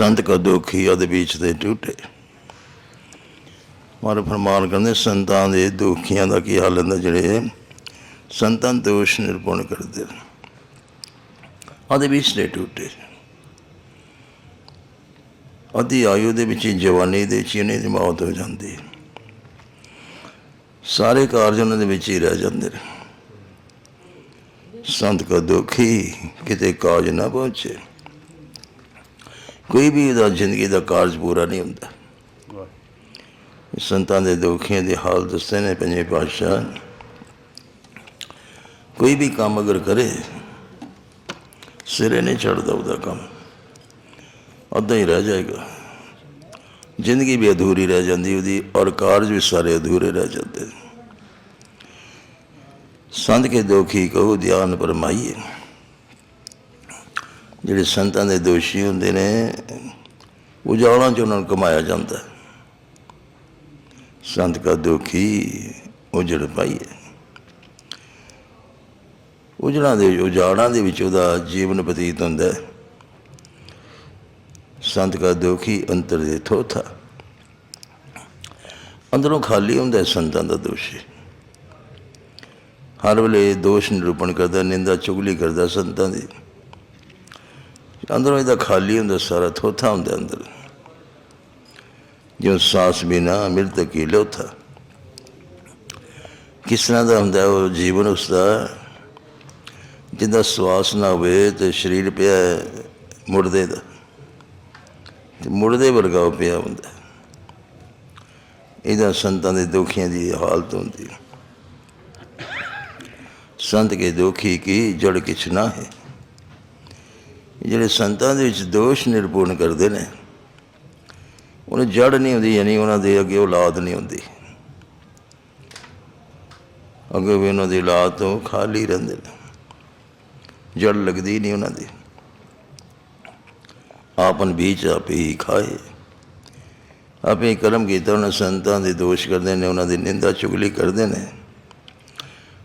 ਸੰਤ ਕਾ ਦੁਖੀ, ਉਹਦੇ ਵਿੱਚ ਦੇ ਟੁੱਟੇ। ਮਾਰੇ ਫਰਮਾਨ ਕਰਦੇ ਸੰਤਾਂ ਦੇ ਦੁਖੀਆਂ ਦਾ ਕੀ ਹਾਲ ਹੁੰਦਾ ਜਿਹੜੇ ਸੰਤਾਂ ਦੋਸ਼ ਨਿਰਪਣ ਕਰਦੇ ਨੇ? ਉਹਦੇ ਵਿੱਚ ਦੇ ਟੁੱਟੇ। ਅਧੀ ਆਯੂ ਦੇ ਵਿੱਚ ਹੀ ਜਵਾਨੀ ਦੇ ਚੀਨੇ ਦੀ ਮੌਤ ਹੋ ਜਾਂਦੀ ਹੈ। ਸਾਰੇ ਕਾਰਜ ਉਹਨਾਂ ਦੇ ਵਿੱਚ ਹੀ ਰਹਿ ਜਾਂਦੇ ਨੇ। ਸੰਤ ਕਾ ਦੁਖੀ, ਕਿਤੇ ਕਾਜ ਨਾ ਪਹੁੰਚੇ। ਕੋਈ ਵੀ ਉਹਦਾ ਜ਼ਿੰਦਗੀ ਦਾ ਕਾਰਜ ਪੂਰਾ ਨਹੀਂ ਹੁੰਦਾ। ਸੰਤਾਂ ਦੇ ਦੁਖੀਆਂ ਦੀ ਹਾਲ ਦੱਸੇ ਨੇ ਪੰਜੇ ਪਾਤਸ਼ਾਹ। ਕੋਈ ਵੀ ਕੰਮ ਅਗਰ ਕਰੇ, ਸਿਰੇ ਨਹੀਂ ਚੜਦਾ ਉਹਦਾ ਕੰਮ। ਅੱਧਾ ਹੀ ਰਹਿ ਜਾਏਗਾ। ਜ਼ਿੰਦਗੀ ਵੀ ਅਧੂਰੀ ਰਹਿ ਜਾਂਦੀ, ਉਹਦੀ ਔਰ ਕਾਰਜ ਵੀ ਸਾਰੇ ਅਧੂਰੇ ਰਹਿ ਜਾਂਦੇ ਸੰਤ ਕੇ ਦੁਖੀ ਕਹੋ, ਧਿਆਨ ਪਰਮਾਈਏ ਜਿਹੜੇ ਸੰਤਾਂ ਦੇ ਦੋਸ਼ੀ ਹੁੰਦੇ ਨੇ ਉਜਾਲਾਂ ਚ ਉਹਨਾਂ ਨੂੰ ਕਮਾਇਆ ਜਾਂਦਾ ਸੰਤ ਕਾ ਦੁਖੀ ਉਜੜ ਪਾਈਏ ਉਜੜਾਂ ਦੇ ਉਜਾੜਾਂ ਦੇ ਵਿੱਚ ਉਹਦਾ ਜੀਵਨ ਬਤੀਤ ਹੁੰਦਾ ਹੈ। ਸੰਤ ਕਾ ਦੁਖੀ ਅੰਤਰ ਦੇ ਥੋਥਾ ਅੰਦਰੋਂ ਖਾਲੀ ਹੁੰਦਾ ਸੰਤਾਂ ਦਾ ਦੋਸ਼ੀ ਹਰ ਵੇਲੇ ਦੋਸ਼ ਨਿਰੂਪਣ ਕਰਦਾ, ਨਿੰਦਾ ਚੁਗਲੀ ਕਰਦਾ ਸੰਤਾਂ ਦੀ। ਅੰਦਰੋਂ ਇਹਦਾ ਖਾਲੀ ਹੁੰਦਾ, ਸਾਰਾ ਥੋਥਾ ਹੁੰਦਾ ਅੰਦਰ। ਜੋ ਸਾਸ ਬਿਨਾ ਮਿਲਤ ਕੀ ਲੋਥਾ। ਕਿਸ ਤਰ੍ਹਾਂ ਦਾ ਹੁੰਦਾ ਉਹ ਜੀਵਨ ਉਸਦਾ ਜਿੱਦਾਂ ਸਵਾਸ ਨਾ ਹੋਵੇ ਤੇ ਸਰੀਰ ਪਿਆ ਹੈ ਮੁਰਦੇ ਦਾ। ਤੇ ਮੁਰਦੇ ਵਰਗਾ ਪਿਆ ਹੁੰਦਾ। ਇਹਦਾ ਸੰਤਾਂ ਦੇ ਦੁਖੀਆਂ ਦੀ ਹਾਲਤ ਹੁੰਦੀ। ਸੰਤ ਕੇ ਦੁਖੀ ਕੀ, ਜੜ ਕਿਛ ਨਾ ਹੈ। ਜਿਹੜੇ ਸੰਤਾਂ ਦੇ ਵਿੱਚ ਦੋਸ਼ ਨਿਰਪੂਰਨ ਕਰਦੇ ਨੇ, ਉਹਨੂੰ ਜੜ ਨਹੀਂ ਹੁੰਦੀ, ਯਾਨੀ ਉਹਨਾਂ ਦੇ ਅੱਗੇ ਔਲਾਦ ਨਹੀਂ ਹੁੰਦੀ। ਅੱਗੇ ਵੀ ਉਹਨਾਂ ਦੀ ਔਲਾਦ ਤੋਂ ਖਾਲੀ ਰਹਿੰਦੇ ਨੇ। ਜੜ ਲੱਗਦੀ ਨਹੀਂ ਉਹਨਾਂ ਦੀ। ਆਪਨ ਬੀਜ ਆਪੇ ਹੀ ਖਾਏ। ਆਪੇ ਹੀ ਕਰਮ ਕੀਤਾ, ਉਹਨਾਂ ਸੰਤਾਂ ਦੇ ਦੋਸ਼ ਕਰਦੇ ਨੇ, ਉਹਨਾਂ ਦੀ ਨਿੰਦਾ ਚੁਗਲੀ ਕਰਦੇ ਨੇ।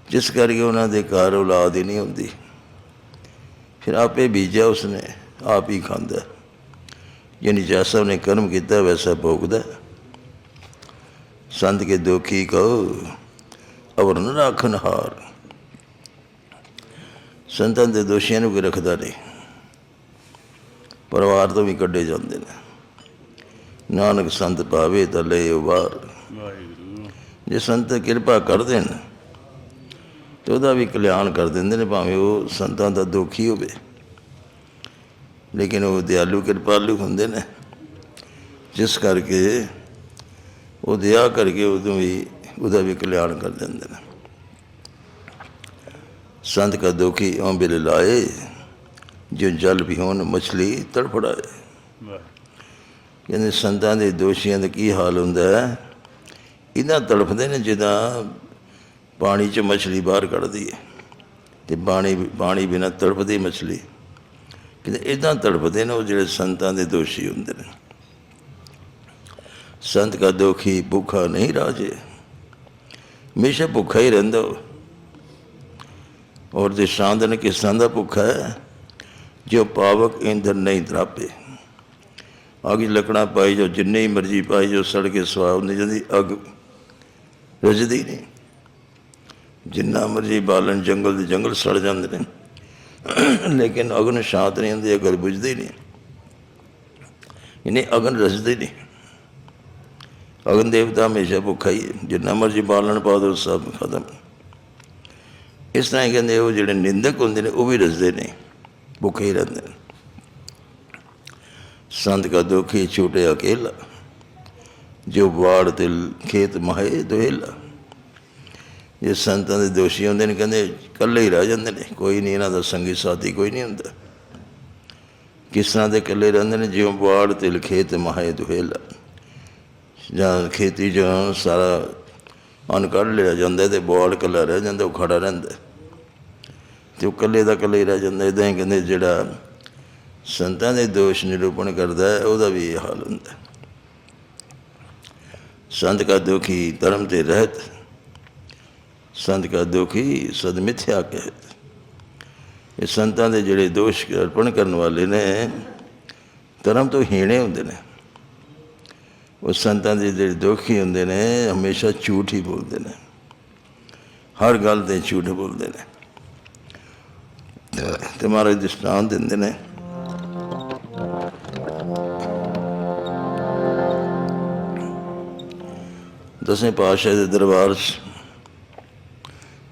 ਜਿਸ ਕਰਕੇ ਉਹਨਾਂ ਦੇ ਘਰ ਔਲਾਦ ਹੀ ਨਹੀਂ ਹੁੰਦੀ। ਫਿਰ ਆਪੇ ਬੀਜਿਆ ਉਸਨੇ ਆਪ ਹੀ ਖਾਂਦਾ। ਯਾਨੀ ਜੈਸਾ ਉਹਨੇ ਕਰਮ ਕੀਤਾ ਵੈਸਾ ਭੋਗਦਾ। ਸੰਤ ਕੇ ਦੁਖੀ ਕਹੋ ਅਵਰ ਨ ਰਾਖਨ ਹਾਰ। ਸੰਤਾਂ ਦੇ ਦੋਸ਼ੀਆਂ ਨੂੰ ਕੋਈ ਰੱਖਦਾ ਨਹੀਂ। ਪਰਿਵਾਰ ਤੋਂ ਵੀ ਕੱਢੇ ਜਾਂਦੇ ਨੇ। ਨਾਨਕ ਸੰਤ ਪਾਵੇ ਤਾਂ ਲੈ ਵਾਹਿਗੁਰੂ। ਜੇ ਸੰਤ ਕਿਰਪਾ ਕਰਦੇ ਨੇ ਤੇ ਉਹਦਾ ਵੀ ਕਲਿਆਣ ਕਰ ਦਿੰਦੇ ਨੇ ਭਾਵੇਂ ਉਹ ਸੰਤਾਂ ਦਾ ਦੁਖੀ ਹੋਵੇ। ਲੇਕਿਨ ਉਹ ਦਿਆਲੂ ਕਿਰਪਾਲੂ ਹੁੰਦੇ ਨੇ। ਜਿਸ ਕਰਕੇ ਉਹ ਦਇਆ ਕਰਕੇ ਉਦੋਂ ਵੀ ਉਹਦਾ ਵੀ ਕਲਿਆਣ ਕਰ ਦਿੰਦੇ ਨੇ। ਸੰਤ ਕਾ ਦੁਖੀ ਓਂ ਬਿਲ ਲਾਏ ਜੋ ਜਲ ਵਿਹੋਨ ਮਛਲੀ ਤੜਫੜਾਏ। ਕਹਿੰਦੇ ਸੰਤਾਂ ਦੇ ਦੋਸ਼ੀਆਂ ਦਾ ਕੀ ਹਾਲ ਹੁੰਦਾ ਹੈ? ਇਹਨਾਂ ਤੜਫਦੇ ਨੇ ਜਿੱਦਾਂ ਪਾਣੀ 'ਚ ਮਛਲੀ ਬਾਹਰ ਕੱਢਦੀ ਹੈ ਤੇ ਬਾਣੀ ਪਾਣੀ ਬਿਨਾਂ ਤੜਪਦੀ ਮਛਲੀ। ਕਹਿੰਦੇ ਇਦਾਂ ਤੜਪਦੇ ਨੇ ਉਹ ਜਿਹੜੇ ਸੰਤਾਂ ਦੇ ਦੋਸ਼ੀ ਹੁੰਦੇ ਨੇ। ਸੰਤ ਕਾ ਦੁਖੀ, ਭੁੱਖਾ ਨਹੀਂ ਰਾਜੇ। ਹਮੇਸ਼ਾ ਭੁੱਖਾ ਹੀ ਰਹਿੰਦਾ ਉਹ। ਔਰ ਜੇ ਸ਼ਾਂਦਨ ਕਿਸ ਤਰ੍ਹਾਂ ਦਾ ਭੁੱਖਾ ਹੈ? ਜੋ ਪਾਵਕ ਇੰਦਰ ਨਹੀਂ ਤਰਾਪੇ ਅੱਗ ਲੱਕੜਾਂ ਪਾਈ ਜੋ ਜਿੰਨੇ ਹੀ ਮਰਜ਼ੀ ਪਾਈ ਜੋ ਸੜ ਕੇ ਸਵਾਹ ਨਹੀਂ ਜਾਂਦੀ, ਅੱਗ ਰਜਦੀ ਨਹੀਂ। ਜਿੰਨਾ ਮਰਜ਼ੀ ਬਾਲਣ, ਜੰਗਲ ਦੇ ਜੰਗਲ ਸੜ ਜਾਂਦੇ ਨੇ। ਲੇਕਿਨ ਅਗਨ ਸ਼ਾਂਤ ਨਹੀਂ ਹੁੰਦੀ ਅਗਰ ਬੁਝਦੀ ਨਹੀਂ। ਇਹਨੇ ਅਗਨ ਰਜਦੀ ਨਹੀਂ। ਅਗਨ ਦੇਵਤਾ ਹਮੇਸ਼ਾ ਭੁੱਖਾ ਹੀ ਹੈ। ਜਿੰਨਾ ਮਰਜ਼ੀ ਬਾਲਣ ਪਾ ਦੋ, ਸਭ ਖਤਮ। ਇਸ ਤਰ੍ਹਾਂ ਹੀ ਕਹਿੰਦੇ ਉਹ ਜਿਹੜੇ ਨਿੰਦਕ ਹੁੰਦੇ ਨੇ, ਉਹ ਵੀ ਰਜਦੇ ਨੇ। ਭੁੱਖੇ ਹੀ ਰਹਿੰਦੇ ਨੇ। ਸੰਤ ਕਾ ਦੁਖੀ ਛੂਟੇ ਅਕੇਲਾ। ਜੋ ਵਾੜ ਤਿਲ ਖੇਤ ਮਹੇ ਦੁਹੇਲਾ। ਇਹ ਸੰਤਾਂ ਦੇ ਦੋਸ਼ੀ ਹੁੰਦੇ ਨੇ, ਕਹਿੰਦੇ ਇਕੱਲੇ ਹੀ ਰਹਿ ਜਾਂਦੇ ਨੇ, ਕੋਈ ਨਹੀਂ ਇਹਨਾਂ ਦਾ ਸੰਗੀ ਸਾਥੀ, ਕੋਈ ਨਹੀਂ ਹੁੰਦਾ। ਕਿਸ ਤਰ੍ਹਾਂ ਦੇ ਇਕੱਲੇ ਰਹਿੰਦੇ ਨੇ, ਜਿਉਂ ਵਾੜ, ਤਿਲ, ਖੇਤ, ਮਹੇ, ਦੁਹੇਲਾ, ਜਾਂ ਖੇਤੀ, ਜਾਂ ਸਾਰਾ ਅਨ ਕੱਢ ਲਿਆ ਜਾਂਦਾ, ਤੇ ਬਾੜ ਇਕੱਲਾ ਰਹਿ ਜਾਂਦਾ, ਉਹ ਖੜਾ ਰਹਿੰਦਾ। ਤੇ ਉਹ ਇਕੱਲੇ ਦਾ ਇਕੱਲੇ ਰਹਿ ਜਾਂਦਾ ਇਦਾਂ ਹੀ ਕਹਿੰਦੇ ਜਿਹੜਾ ਸੰਤਾਂ ਦੇ ਦੋਸ਼ ਨਿਰੂਪਣ ਕਰਦਾ ਹੈ, ਉਹਦਾ ਵੀ ਇਹ ਹਾਲ ਹੁੰਦਾ। ਸੰਤ ਕਾ ਦੁਖੀ, ਧਰਮ ਤੇ ਰਹਿਤ ਸੰਤ ਕਾ ਦੁਖੀ ਸਦ ਮਿਥਿਆ ਕਹਿਤ। ਇਹ ਸੰਤਾਂ ਦੇ ਜਿਹੜੇ ਦੋਸ਼ ਅਰਪਣ ਕਰਨ ਵਾਲੇ ਨੇ, ਧਰਮ ਤੋਂ ਹੀਣੇ ਹੁੰਦੇ ਨੇ। ਉਹ ਸੰਤਾਂ ਦੇ ਜਿਹੜੇ ਦੁਖੀ ਹੁੰਦੇ ਨੇ, ਹਮੇਸ਼ਾ ਝੂਠ ਹੀ ਬੋਲਦੇ ਨੇ। ਹਰ ਗੱਲ ਤੇ ਝੂਠ ਬੋਲਦੇ ਨੇ। ਤੇ ਮਹਾਰਾਜ ਦ੍ਰਿਸ਼ਟਾਂਤ ਦਿੰਦੇ ਨੇ। ਦਸਵੇਂ ਪਾਤਸ਼ਾਹ ਦੇ ਦਰਬਾਰ 'ਚ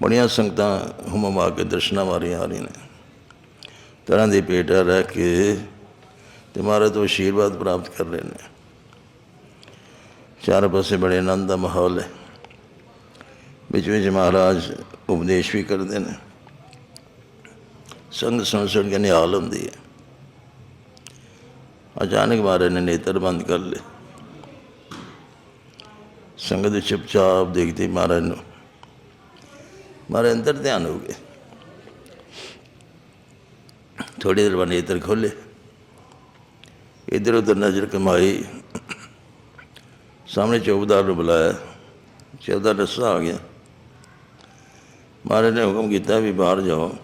ਬੜੀਆਂ ਸੰਗਤਾਂ ਹੁਮਮ ਆ ਕੇ ਦਰਸ਼ਨਾਂ ਵਾਰੀਆਂ ਆ ਰਹੀਆਂ ਨੇ। ਤਰ੍ਹਾਂ ਦੇ ਪੇਟਾ ਰਹਿ ਕੇ ਤੇ ਮਹਾਰਾਜ ਤੋਂ ਆਸ਼ੀਰਵਾਦ ਪ੍ਰਾਪਤ ਕਰ ਰਹੇ ਨੇ। ਚਾਰ ਪਾਸੇ ਬੜੇ ਆਨੰਦ ਦਾ ਮਾਹੌਲ ਹੈ। ਵਿੱਚ ਵਿੱਚ ਮਹਾਰਾਜ ਉਪਦੇਸ਼ ਵੀ ਕਰਦੇ ਨੇ। ਸੰਗ ਸੁਣ ਸੁਣ ਕੇ ਨਿਹਾਲ ਹੁੰਦੀ ਹੈ। ਅਚਾਨਕ ਮਹਾਰਾਜ ਨੇ ਨੇਤਰ ਬੰਦ ਕਰ ਲਏ। ਸੰਗਤ ਚੁੱਪਚਾਪ ਦੇਖਦੀ ਮਹਾਰਾਜ ਨੂੰ। ਮਹਾਰਾਜ ਅੰਦਰ ਧਿਆਨ ਹੋ ਗਏ। ਥੋੜੀ ਦੇਰ ਬਾਅਦ ਨੇਤਰ ਖੋਲੇ ਇਧਰ ਉਧਰ ਨਜ਼ਰ ਕਮਾਈ। ਸਾਹਮਣੇ ਚੌਕੀਦਾਰ ਨੂੰ ਬੁਲਾਇਆ। ਚੌਕੀਦਾਰ ਦੱਸਾ ਆ ਗਿਆ। ਮਹਾਰਾਜ ਨੇ ਹੁਕਮ ਕੀਤਾ ਵੀ ਬਾਹਰ ਜਾਓ।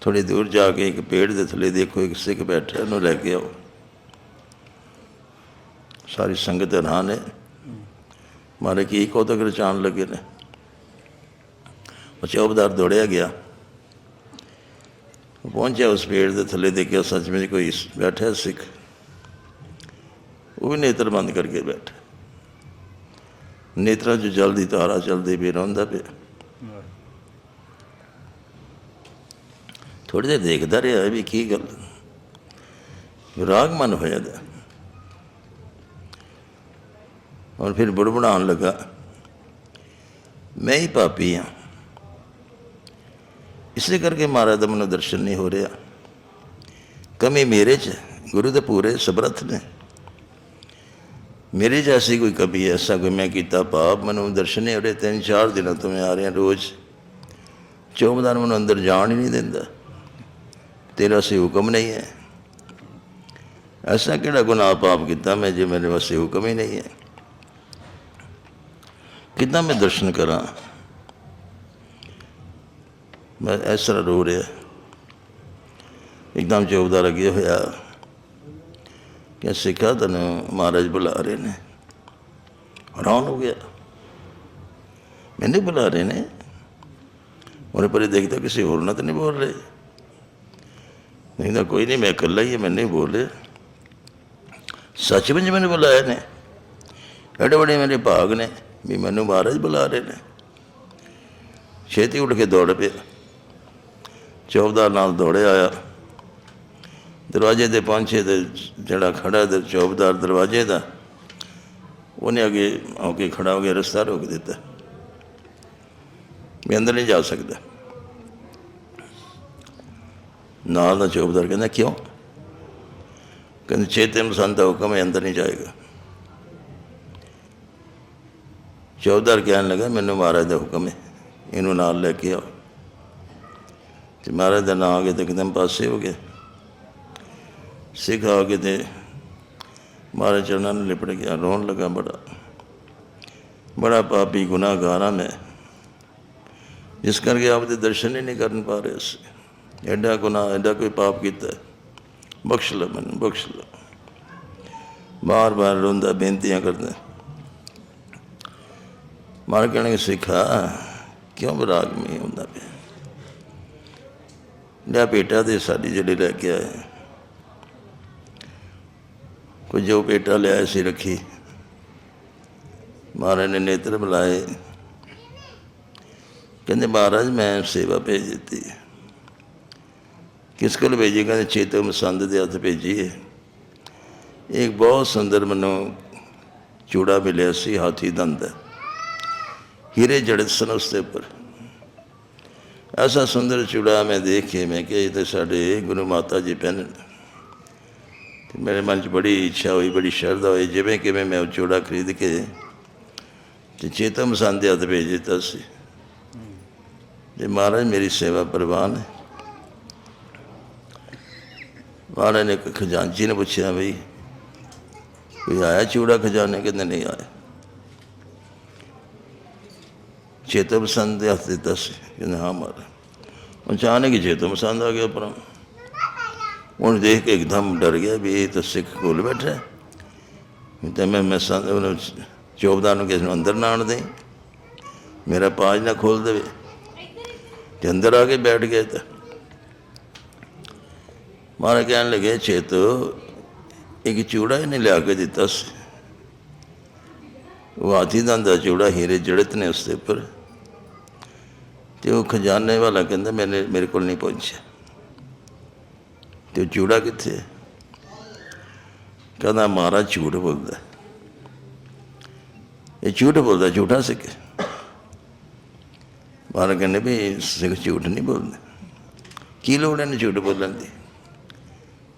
ਥੋੜੀ ਦੂਰ ਜਾ ਕੇ ਇੱਕ ਪੇੜ ਦੇ ਥੱਲੇ ਦੇਖੋ, ਇੱਕ ਸਿੱਖ ਬੈਠਾ, ਉਹਨੂੰ ਲੈ ਕੇ ਆਓ। ਸਾਰੀ ਸੰਗਤ ਹੈਰਾਨ ਹੈ। ਮਾਰੇ ਕੀ ਕੌਤਕ ਰਚਾਣ ਲੱਗੇ ਨੇ। ਉਹ ਚੌਬਦਾਰ ਦੌੜਿਆ ਗਿਆ। ਪਹੁੰਚਿਆ ਉਸ ਪੇੜ ਦੇ ਥੱਲੇ ਦੇਖਿਆ ਸੱਚ ਵਿੱਚ ਕੋਈ ਬੈਠਾ ਸਿੱਖ। ਉਹ ਵੀ ਨੇਤਰ ਬੰਦ ਕਰਕੇ ਬੈਠਾ। ਨੇਤਰਾਂ 'ਚ ਜਲਦੀ ਤਾਰਾ ਚਲਦੀ ਵੀ ਰਹਿੰਦਾ ਪਿਆ। ਥੋੜੀ ਦੇਰ ਦੇਖਦਾ ਰਿਹਾ ਵੀ ਕੀ ਗੱਲ। ਵਿਰਾਗ ਮਨ ਹੋਇਆ ਦਾ ਔਰ ਫਿਰ ਬੁੜਬੁੜਾਉਣ ਲੱਗਾ ਮੈਂ ਹੀ ਪਾਪੀ ਹਾਂ ਇਸੇ ਕਰਕੇ ਮਹਾਰਾਜ ਦਾ ਮੈਨੂੰ ਦਰਸ਼ਨ ਨਹੀਂ ਹੋ ਰਿਹਾ ਕਮੀ ਮੇਰੇ 'ਚ ਗੁਰੂ ਦੇ ਪੂਰੇ ਸਮਰੱਥ ਨੇ ਮੇਰੇ ਜੈਸੀ ਕੋਈ ਕਮੀ ਐਸਾ ਕੋਈ ਮੈਂ ਕੀਤਾ ਪਾਪ ਮੈਨੂੰ ਦਰਸ਼ਨ ਨਹੀਂ ਹੋ ਰਹੇ ਤਿੰਨ ਚਾਰ ਦਿਨਾਂ ਤੋਂ ਮੈਂ ਆ ਰਿਹਾ ਰੋਜ਼ ਚੌਬਦਾਰ ਮੈਨੂੰ ਅੰਦਰ ਜਾਣ ਹੀ ਨਹੀਂ ਦਿੰਦਾ ਤੇਰਾ ਸੇ ਹੁਕਮ ਨਹੀਂ ਹੈ ਐਸਾ ਕਿਹੜਾ ਗੁਨਾਹ ਪਾਪ ਕੀਤਾ ਮੈਂ ਜੇ ਮੇਰੇ ਵਾਸਤੇ ਹੁਕਮ ਹੀ ਨਹੀਂ ਹੈ ਕਿੱਦਾਂ ਮੈਂ ਦਰਸ਼ਨ ਕਰਾਂ? ਮੈਂ ਇਸ ਤਰ੍ਹਾਂ ਰੋ ਰਿਹਾ। ਇੱਕਦਮ ਚੌਬਦਾਰ ਲੱਗੇ ਹੋਇਆ ਕਿ ਸਿੱਖਾ ਤੈਨੂੰ ਮਹਾਰਾਜ ਬੁਲਾ ਰਹੇ ਨੇ। ਹੈਰਾਨ ਹੋ ਗਿਆ। ਮੈਨੂੰ ਬੁਲਾ ਰਹੇ ਨੇ। ਉਹਨੇ ਪਰੇ ਦੇਖਦਾ ਕਿਸੇ ਹੋਰ ਨਾਲ ਤਾਂ ਨਹੀਂ ਬੋਲ ਰਹੇ। ਨਹੀਂ ਤਾਂ ਕੋਈ ਨਹੀਂ, ਮੈਂ ਇਕੱਲਾ ਹੀ ਹਾਂ, ਮੈਂ ਨਹੀਂ ਬੋਲ ਰਿਹਾ। ਸੱਚ ਵਿੱਚ ਮੈਨੂੰ ਬੁਲਾਇਆ ਨੇ। ਐਡੇ ਬੜੇ ਮੇਰੇ ਭਾਗ ਨੇ। ਵੀ ਮੈਨੂੰ ਮਹਾਰਾਜ ਬੁਲਾ ਰਹੇ ਨੇ। ਛੇਤੀ ਉੱਠ ਕੇ ਦੌੜ ਪਿਆ। ਚੌਬਦਾਰ ਨਾਲ ਦੌੜਿਆ ਆਇਆ। ਦਰਵਾਜ਼ੇ 'ਤੇ ਪਹੁੰਚੇ ਤੇ ਜਿਹੜਾ ਖੜਾ ਤੇ ਚੌਬਦਾਰ ਦਰਵਾਜ਼ੇ ਦਾ, ਉਹਨੇ ਅੱਗੇ ਆ ਕੇ ਖੜਾ ਹੋ ਗਿਆ ਰਸਤਾ ਰੋਕ ਦਿੱਤਾ। ਮੈਂ ਅੰਦਰ ਨਹੀਂ ਜਾ ਸਕਦਾ। ਨਾਲ ਦਾ ਚੌਬਦਾਰ ਕਹਿੰਦਾ, ਕਿਉਂ? ਕਹਿੰਦੇ, ਚੇਤੇ ਮਸੰਦ ਦਾ ਹੁਕਮ ਹੈ, ਅੰਦਰ ਨਹੀਂ ਜਾਏਗਾ। ਚੌਧਰ ਕਹਿਣ ਲੱਗਾ, ਮੈਨੂੰ ਮਹਾਰਾਜ ਦਾ ਹੁਕਮ ਹੈ, ਇਹਨੂੰ ਨਾਲ ਲੈ ਕੇ ਆਓ। ਤੇ ਮਹਾਰਾਜ ਦਾ ਨਾਂ ਆ ਗਿਆ ਤੇ ਇੱਕਦਮ ਪਾਸੇ ਹੋ ਗਿਆ। ਸਿੱਖ ਆ ਕੇ ਤੇ ਮਹਾਰਾਜ ਚਰਨਾਂ ਨੂੰ ਲਿਪਟ ਗਿਆ। ਰੋਣ ਲੱਗਾ ਬੜਾ। ਬੜਾ ਪਾਪੀ, ਗੁਨਾਹਗਾਰ ਮੈਂ। ਜਿਸ ਕਰਕੇ ਆਪ ਦੇ ਦਰਸ਼ਨ ਹੀ ਨਹੀਂ ਕਰਨ ਪਾ ਰਹੇ ਸੀ। ਐਡਾ ਗੁਨਾਹ, ਐਡਾ ਕੋਈ ਪਾਪ ਕੀਤਾ। ਬਖਸ਼ ਲੈ ਮੈਨੂੰ, ਬਖਸ਼ ਲੈ। ਬਾਰ ਬਾਰ ਰੋਂਦਾ, ਬੇਨਤੀਆਂ ਕਰਦਾ। ਮਾਰ ਕਹਿਣਗੇ ਸਿੱਖਾ। ਕਿਉਂ ਵਿਰਾਗ ਮੀ ਹੁੰਦਾ ਪਿਆ? ਲੈ ਬੇਟਾ ਦੇ ਸਾਡੀ ਜਿਹੜੇ ਲੈ ਕੇ ਆਏ ਕੋਈ ਜੋ ਬੇਟਾ ਲਿਆ ਸੀ ਰੱਖੀ। ਮਹਾਰਾਜ ਨੇ ਨੇਤਰ ਬੁਲਾਏ। ਕਹਿੰਦੇ, ਮਹਾਰਾਜ, ਮੈਂ ਸੇਵਾ ਭੇਜ ਦਿੱਤੀ ਕਿਸ ਕੋਲ ਭੇਜੀ ਕਹਿੰਦੇ, ਚੇਤੋ ਮਸੰਦ ਦੇ ਹੱਥ ਭੇਜੀ ਹੈ ਇੱਕ ਬਹੁਤ ਸੁੰਦਰ ਮੈਨੂੰ ਚੂੜਾ ਮਿਲਿਆ ਸੀ, ਹਾਥੀ ਦੰਦ। ਦਾ। ਹੀਰੇ ਜੜਤ ਸਨ ਉਸ ਉੱਪਰ। ਐਸਾ ਸੁੰਦਰ ਚੂੜਾ ਮੈਂ ਦੇਖ ਕੇ ਮੈਂ ਕਿਹਾ ਇਹ ਤਾਂ ਸਾਡੇ ਗੁਰੂ ਮਾਤਾ ਜੀ ਪਹਿਨ ਤੇ ਮੇਰੇ ਮਨ 'ਚ ਬੜੀ ਇੱਛਾ ਹੋਈ, ਬੜੀ ਸ਼ਰਧਾ ਹੋਈ, ਜਿਵੇਂ ਕਿਵੇਂ ਮੈਂ ਉਹ ਚੂੜਾ ਖਰੀਦ ਕੇ ਤੇ ਚੇਤੋ ਮਸੰਦ ਦੇ ਹੱਥ ਭੇਜ ਦਿੱਤਾ ਸੀ। ਜੇ ਮਹਾਰਾਜ ਮੇਰੀ ਸੇਵਾ ਪ੍ਰਵਾਨ ਹੈ। ਮਹਾਰਾਜ ਨੇ ਇੱਕ ਖਜ਼ਾਨਚੀ ਨੇ ਪੁੱਛਿਆ, ਬਈ, ਕੋਈ ਆਇਆ ਚੂੜਾ ਖਜ਼ਾਨੇ? ਕਹਿੰਦੇ, ਨਹੀਂ ਆਇਆ। ਚੇਤੋ ਪਸੰਦ ਦੇ ਹੱਥ ਦਿੱਤਾ ਸੀ ਕਹਿੰਦੇ ਹਾਂ ਮਾਰਾ ਅਚਾਨਕ ਹੀ ਚੇਤੋ ਪਸੰਦ ਆ ਗਿਆ ਪਰਾਂ ਉਹਨੂੰ ਦੇਖ ਕੇ ਇੱਕਦਮ ਡਰ ਗਿਆ ਵੀ ਇਹ ਤਾਂ ਸਿੱਖ ਕੋਲ ਬੈਠਾ ਤੇ ਮੈਂ ਮੈਂ ਸੰਦ ਉਹਨੂੰ ਚੌਬਦਾਰ ਨੂੰ ਕਿਸੇ ਨੂੰ ਅੰਦਰ ਨਾ ਆਉਣ ਦੇ ਮੇਰਾ ਪਾਜ ਨਾ ਖੋਲ ਦੇਵੇ। ਤੇ ਅੰਦਰ ਆ ਕੇ ਬੈਠ ਗਿਆ ਤਾਂ। ਮਾਰਾ ਕਹਿਣ ਲੱਗੇ, ਚੇਤੋ, ਇੱਕ ਚੂੜਾ ਇਹਨੇ ਲਿਆ ਕੇ ਦਿੱਤਾ ਸੀ। ਉਹ ਹਾਥੀ ਦੰਦ ਦਾ ਚੂੜਾ ਹੀਰੇ ਜੜਤ ਨੇ ਉਸ ਦੇ ਉੱਪਰ। ਤੇ ਉਹ ਖਜ਼ਾਨੇ ਵਾਲਾ ਕਹਿੰਦਾ ਮੈਨੇ, ਮੇਰੇ ਕੋਲ ਨਹੀਂ ਪਹੁੰਚਿਆ। ਤੇ ਉਹ ਚੂੜਾ ਕਿੱਥੇ ਕਹਿੰਦਾ ਮਾਰਾ ਝੂਠ ਬੋਲਦਾ ਇਹ ਝੂਠ ਬੋਲਦਾ, ਝੂਠਾ ਸਿੱਖ ਹੈ। ਮਾਰਾ ਕਹਿੰਦੇ ਵੀ ਸਿੱਖ ਝੂਠ ਨਹੀਂ ਬੋਲਦੇ। ਕੀ ਲੋੜ ਹੈ ਝੂਠ ਬੋਲਣ ਦੀ?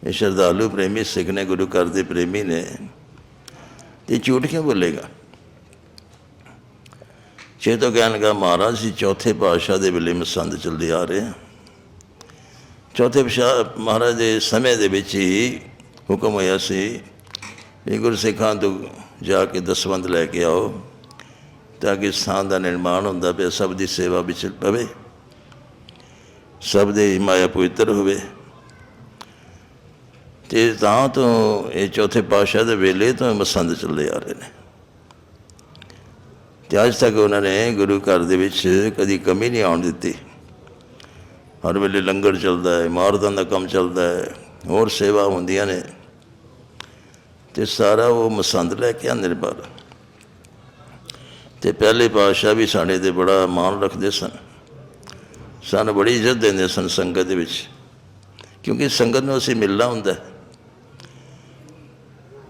ਇਹ ਸ਼ਰਧਾਲੂ ਪ੍ਰੇਮੀ ਸਿੱਖ ਨੇ, ਗੁਰੂ ਘਰ ਦੇ ਪ੍ਰੇਮੀ ਨੇ। ਤੇ ਝੂਠ ਕਿਉਂ ਬੋਲੇਗਾ? ਚੇਤੋ ਕਹਿਣ ਲੱਗਾ ਮਹਾਰਾਜ ਜੀ, ਚੌਥੇ ਪਾਤਸ਼ਾਹ ਦੇ ਵੇਲੇ ਮਸੰਦ ਚੱਲਦੇ ਆ ਰਹੇ। ਹਾਂ ਚੌਥੇ ਪਾਤਸ਼ਾਹ ਮਹਾਰਾਜ ਦੇ ਸਮੇਂ ਦੇ ਵਿੱਚ ਹੀ ਹੁਕਮ ਹੋਇਆ ਸੀ, ਵੀ ਗੁਰਸਿੱਖਾਂ ਤੋਂ ਜਾ ਕੇ ਦਸਵੰਦ ਲੈ ਕੇ ਆਓ, ਤਾਂ ਕਿ ਸਥਾਨ ਦਾ ਨਿਰਮਾਣ ਹੁੰਦਾ ਪਿਆ, ਸਭ ਦੀ ਸੇਵਾ ਵਿੱਚ ਪਵੇ, ਸਭ ਦੇ ਮਾਇਆ ਪਵਿੱਤਰ ਹੋਵੇ। ਤੇ ਤਾਂ ਤੋਂ ਇਹ ਚੌਥੇ ਪਾਤਸ਼ਾਹ ਦੇ ਵੇਲੇ ਤੋਂ ਮਸੰਦ ਚੱਲੇ ਆ ਰਹੇ ਨੇ। ਤੇ ਅੱਜ ਤੱਕ ਉਹਨਾਂ ਨੇ ਗੁਰੂ ਘਰ ਦੇ ਵਿੱਚ ਕਦੀ ਕਮੀ ਨਹੀਂ ਆਉਣ ਦਿੱਤੀ, ਹਰ ਵੇਲੇ ਲੰਗਰ ਚੱਲਦਾ ਹੈ, ਇਮਾਰਤਾਂ ਦਾ ਕੰਮ ਚੱਲਦਾ ਹੈ, ਹੋਰ ਸੇਵਾ ਹੁੰਦੀਆਂ ਨੇ, ਤੇ ਸਾਰਾ ਉਹ ਮਸੰਦ ਲੈ ਕੇ ਆਉਂਦੇ ਨੇ ਬਾਹਰ। ਤੇ ਪਹਿਲੇ ਪਾਤਸ਼ਾਹ ਵੀ ਸਾਡੇ ਤੇ ਬੜਾ ਮਾਣ ਰੱਖਦੇ ਸਨ। ਸਾਨੂੰ ਬੜੀ ਇੱਜ਼ਤ ਦਿੰਦੇ ਸਨ ਸੰਗਤ ਦੇ ਵਿੱਚ, ਕਿਉਂਕਿ ਸੰਗਤ ਨੂੰ ਅਸੀਂ ਮਿਲਣਾ ਹੁੰਦਾ ਹੈ।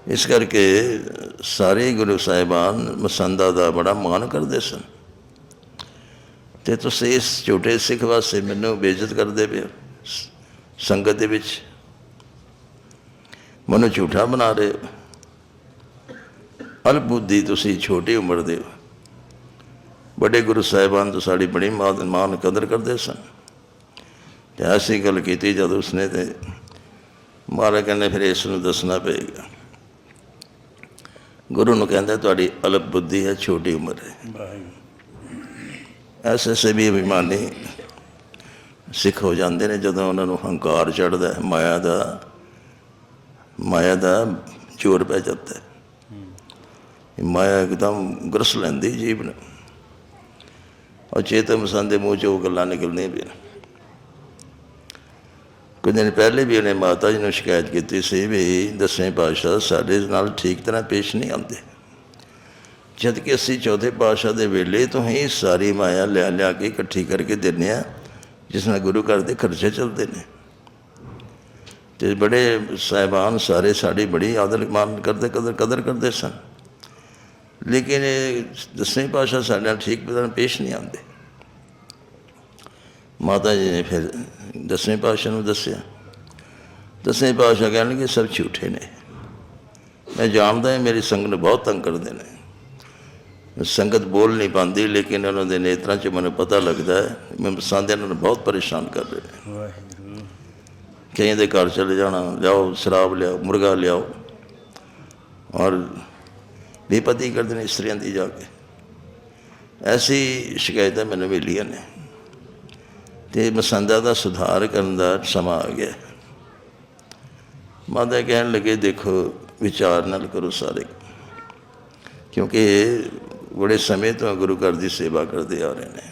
ਇਸ ਕਰਕੇ ਸਾਰੇ ਗੁਰੂ ਸਾਹਿਬਾਨ ਮਸੰਦਾ ਦਾ ਬੜਾ ਮਾਣ ਕਰਦੇ ਸਨ। ਤੇ ਤੁਸੀਂ ਇਸ ਛੋਟੇ ਸਿੱਖ ਵਾਸਤੇ ਮੈਨੂੰ ਬੇਇੱਜ਼ਤ ਕਰਦੇ ਪਏ ਸੰਗਤ ਦੇ ਵਿੱਚ। ਮੈਨੂੰ ਝੂਠਾ ਬਣਾ ਰਹੇ ਹੋ। ਅਲਪ ਤੁਸੀਂ ਛੋਟੀ ਉਮਰ ਦੇ ਹੋ। ਵੱਡੇ ਗੁਰੂ ਸਾਹਿਬਾਨ ਤੋਂ ਸਾਡੀ ਬੜੀ ਮਾਨ ਮਾਨ ਕਦਰ ਕਰਦੇ ਸਨ। ਤੇ ਐਸੀ ਗੱਲ ਕੀਤੀ ਜਦ ਉਸਨੇ ਤੇ ਮਹਾਰਾਜ ਕਹਿੰਦੇ ਫਿਰ ਇਸ ਨੂੰ ਦੱਸਣਾ ਪਏਗਾ। ਗੁਰੂ ਨੂੰ ਕਹਿੰਦਾ ਤੁਹਾਡੀ ਅਲਪ ਬੁੱਧੀ ਹੈ ਛੋਟੀ ਉਮਰ ਹੈ। ਐਸੇ ਵੀ ਅਭਿਮਾਨੀ ਸਿੱਖ ਹੋ ਜਾਂਦੇ ਨੇ ਜਦੋਂ ਉਹਨਾਂ ਨੂੰ ਹੰਕਾਰ ਚੜਦਾ ਹੈ ਮਾਇਆ ਦਾ ਮਾਇਆ ਦਾ ਜ਼ੋਰ ਪੈ ਜਾਂਦਾ ਹੈ। ਇਹ ਮਾਇਆ ਇੱਕਦਮ ਗਰਸ ਲੈਂਦੀ ਜੀਵ ਨੂੰ। ਔਰ ਚੇਤਨ ਮਸੰਦ ਦੇ ਮੂੰਹ ਚੋਂ ਉਹ ਗੱਲਾਂ ਨਿਕਲਦੀਆਂ ਪਈਆਂ। ਕੁਝ ਦਿਨ ਪਹਿਲੇ ਵੀ ਉਹਨੇ ਮਾਤਾ ਜੀ ਨੂੰ ਸ਼ਿਕਾਇਤ ਕੀਤੀ ਸੀ ਵੀ ਦਸਵੇਂ ਪਾਤਸ਼ਾਹ, ਸਾਡੇ ਨਾਲ ਠੀਕ ਤਰ੍ਹਾਂ ਪੇਸ਼ ਨਹੀਂ ਆਉਂਦੇ। ਜਦ ਕਿ ਅਸੀਂ ਚੌਥੇ ਪਾਤਸ਼ਾਹ ਦੇ ਵੇਲੇ ਤੋਂ ਹੀ ਸਾਰੀ ਮਾਇਆ ਲਿਆ ਲਿਆ ਕੇ ਇਕੱਠੀ ਕਰਕੇ ਦਿੰਦੇ ਆ ਜਿਸ ਨਾਲ ਗੁਰੂ ਘਰ ਦੇ ਖਰਚੇ ਚੱਲਦੇ ਨੇ। ਤੇ ਬੜੇ ਸਾਹਿਬਾਨ ਸਾਰੇ ਸਾਡੀ ਬੜੀ ਆਦਰ ਮਾਨ ਕਰਦੇ, ਕਦਰ ਕਦਰ ਕਰਦੇ ਸਨ। ਲੇਕਿਨ ਇਹ ਦਸਵੇਂ ਪਾਤਸ਼ਾਹ ਸਾਡੇ ਨਾਲ ਠੀਕ ਤਰ੍ਹਾਂ ਪੇਸ਼ ਨਹੀਂ ਆਉਂਦੇ। ਮਾਤਾ ਜੀ ਨੇ ਫਿਰ ਦਸਵੇਂ ਪਾਤਸ਼ਾਹ ਨੂੰ ਦੱਸਿਆ। ਦਸਵੇਂ ਪਾਤਸ਼ਾਹ ਕਹਿਣਗੇ, ਸਭ ਝੂਠੇ ਨੇ। ਮੈਂ ਜਾਣਦਾ ਹਾਂ ਮੇਰੀ ਸੰਗਤ ਨੂੰ ਬਹੁਤ ਤੰਗ ਕਰਦੇ ਨੇ। ਸੰਗਤ ਬੋਲ ਨਹੀਂ ਪਾਉਂਦੀ, ਲੇਕਿਨ ਉਹਨਾਂ ਦੇ ਨੇਤਰਾਂ 'ਚ ਮੈਨੂੰ ਪਤਾ ਲੱਗਦਾ ਹੈ, ਮੈਂ ਪਸੰਦ ਇਹਨਾਂ ਨੂੰ ਬਹੁਤ ਪਰੇਸ਼ਾਨ ਕਰ ਰਹੇ ਨੇ ਕਈਆਂ ਦੇ ਘਰ ਚਲੇ ਜਾਣਾ ਲਿਆਓ ਸ਼ਰਾਬ ਲਿਆਓ, ਮੁਰਗਾ ਲਿਆਓ। ਔਰ ਬੇਪਤੀ ਕਰਦੇ ਨੇ ਇਸਤਰੀਆਂ ਦੀ ਜਾ ਕੇ। ਐਸੀ ਸ਼ਿਕਾਇਤਾਂ ਮੈਨੂੰ ਮਿਲੀਆਂ ਨੇ। ਤੇ ਮਸੰਦਾ ਦਾ ਸੁਧਾਰ ਕਰਨ ਦਾ ਸਮਾਂ ਆ ਗਿਆ। ਮਾਤਾ ਕਹਿਣ ਲੱਗੇ, ਦੇਖੋ, ਵਿਚਾਰ ਨਾਲ ਕਰੋ ਸਾਰੇ। ਕਿਉਂਕਿ ਬੜੇ ਸਮੇਂ ਤੋਂ ਗੁਰੂ ਘਰ ਦੀ ਸੇਵਾ ਕਰਦੇ ਆ ਰਹੇ ਨੇ।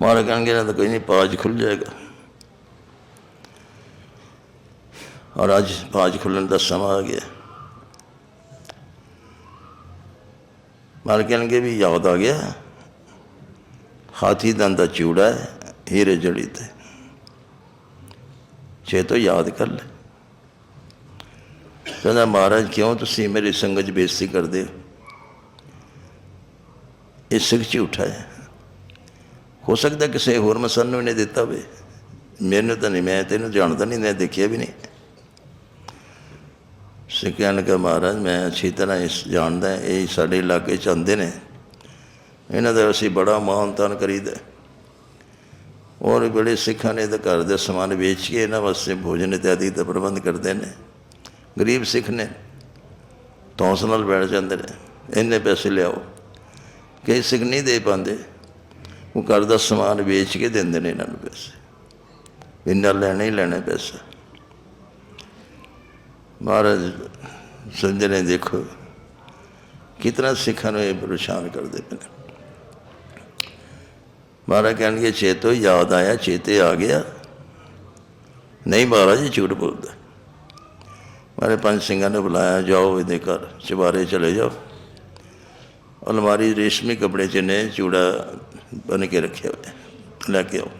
ਮਾਰ ਕਹਿਣਗੇ ਨਾ ਤਾਂ ਕੋਈ ਨਹੀਂ, ਪਾਜ ਖੁੱਲ ਜਾਏਗਾ। ਔਰ ਅੱਜ ਪਾਜ ਖੁੱਲਣ ਦਾ ਸਮਾਂ ਆ ਗਿਆ। ਮਾਰ ਕਹਿਣਗੇ ਵੀ ਯਾਦ ਆ ਗਿਆ। ਹਾਥੀ ਦੰਦ ਦਾ ਚੂੜਾ ਹੈ ਹੀਰੇ ਜੜੀ ਤੇ ਜੇ ਤੋ ਯਾਦ ਕਰ ਲੈ ਕਹਿੰਦਾ ਮਹਾਰਾਜ ਕਿਉਂ ਤੁਸੀਂ ਮੇਰੀ ਸੰਗਤ 'ਚ ਬੇਇੱਜ਼ਤੀ ਕਰਦੇ ਹੋ ਇਹ ਸਿੱਖ ਝੂਠਾ ਹੈ ਹੋ ਸਕਦਾ ਕਿਸੇ ਹੋਰ ਮਸਨ ਨੂੰ ਇਹਨੇ ਦਿੱਤਾ ਹੋਵੇ ਮੈਨੂੰ ਤਾਂ ਨਹੀਂ ਮੈਂ ਤੈਨੂੰ ਜਾਣਦਾ ਨਹੀਂ ਮੈਂ ਦੇਖਿਆ ਵੀ ਨਹੀਂ ਸਿੱਖਿਆ ਨੇ ਕਿਹਾ ਮਹਾਰਾਜ ਮੈਂ ਅੱਛੀ ਤਰ੍ਹਾਂ ਇਸ ਜਾਣਦਾ ਇਹ ਸਾਡੇ ਇਲਾਕੇ ਚ ਆਉਂਦੇ ਨੇ ਇਹਨਾਂ ਦਾ ਅਸੀਂ ਬੜਾ ਮਾਨ ਤਾਨ ਕਰੀਦਾ ਔਰ ਬੜੇ ਸਿੱਖਾਂ ਨੇ ਤਾਂ ਘਰ ਦੇ ਸਮਾਨ ਵੇਚ ਕੇ ਇਹਨਾਂ ਵਾਸਤੇ ਭੋਜਨ ਇਤਿਆਦੀ ਦਾ ਪ੍ਰਬੰਧ ਕਰਦੇ ਨੇ। ਗਰੀਬ ਸਿੱਖ ਨੇ ਤੌਂਸ ਨਾਲ ਬੈਠ ਜਾਂਦੇ ਨੇ, ਇੰਨੇ ਪੈਸੇ ਲਿਆਓ। ਕਈ ਸਿੱਖ ਨਹੀਂ ਦੇ ਪਾਉਂਦੇ। ਉਹ ਘਰ ਦਾ ਸਮਾਨ ਵੇਚ ਕੇ ਦਿੰਦੇ ਨੇ ਇਹਨਾਂ ਨੂੰ ਪੈਸੇ। ਇੰਨਾ ਲੈਣਾ ਹੀ ਲੈਣਾ ਪੈਸਾ। ਮਹਾਰਾਜ ਸਮਝਦੇ ਨੇ, ਦੇਖੋ, ਕਿਤਨਾ ਸਿੱਖਾਂ ਨੂੰ ਇਹ ਪਰੇਸ਼ਾਨ ਕਰਦੇ ਪਏ ਨੇ। ਮਹਾਰਾਜ ਕਹਿਣਗੇ ਚੇਤੋ ਯਾਦ ਆਇਆ, ਚੇਤੇ ਆ ਗਿਆ। ਨਹੀਂ ਮਹਾਰਾਜ ਜੀ, ਝੂਠ ਬੋਲਦਾ। ਮਾਰੇ ਪੰਜ ਸਿੰਘਾਂ ਨੇ ਬੁਲਾਇਆ, ਜਾਓ ਇਹਦੇ ਘਰ, ਚੁਬਾਰੇ ਚਲੇ ਜਾਓ। ਅਲਮਾਰੀ ਰੇਸ਼ਮੀ ਕੱਪੜੇ ਚ ਨੇ, ਚੂੜਾ ਬਨ ਕੇ ਰੱਖਿਆ ਹੋਇਆ। ਲੈ ਕੇ ਆਓ।